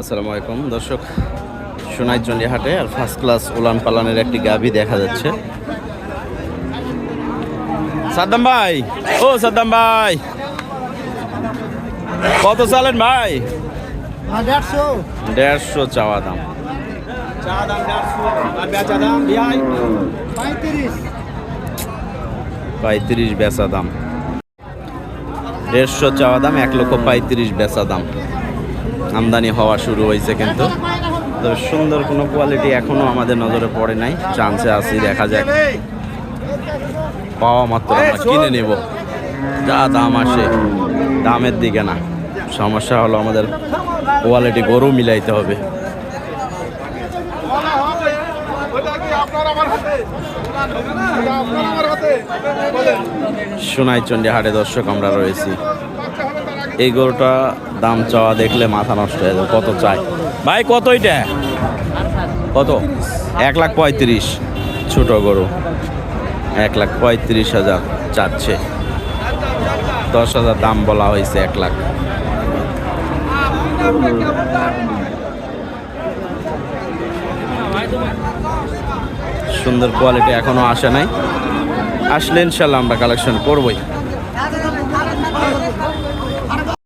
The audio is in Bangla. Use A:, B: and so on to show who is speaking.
A: আসসালামু আলাইকুম। দর্শক সোনাইচন্ডী হাটে আর ফার্স্ট ক্লাস উলান পালানের একটি গাভি দেখা যাচ্ছে। সাদ্দাম ভাই ও সাদ্দাম ভাই কত চালেন ভাই?
B: দেড়শো।
A: দেড়শো চাওয়া দাম।
B: পঁয়ত্রিশ
A: বেচা দাম। দেড়শো চাওয়া দাম এক লক্ষ পঁয়ত্রিশ বেচা দাম। আমদানি হওয়া শুরু হয়েছে কিন্তু। তো সুন্দর কোনো কোয়ালিটি এখনও আমাদের নজরে পড়ে নাই। চান্সে আছি দেখা যাক। পাওয়া মাত্র আমরা কিনে নেব। যা দাম আসে দামের দিকে না। সমস্যা হলো আমাদের কোয়ালিটি গরু মিলাইতে হবে। সোনাইচন্ডী হাটে দর্শক আমরা রয়েছি। এই গরুটা দাম চাওয়া দেখলে মাথা নষ্ট হয়ে যাবে, কত চাই? ভাই, কত এটা? কত? এক লাখ পঁয়ত্রিশ, ছোট গরু। এক লাখ পঁয়ত্রিশ হাজার চাচ্ছে। দশ হাজার দাম বলা হয়েছে এক লাখ। সুন্দর কোয়ালিটি এখনও আসে নাই। আসলে ইনশাল্লাহ আমরা কালেকশন করবই।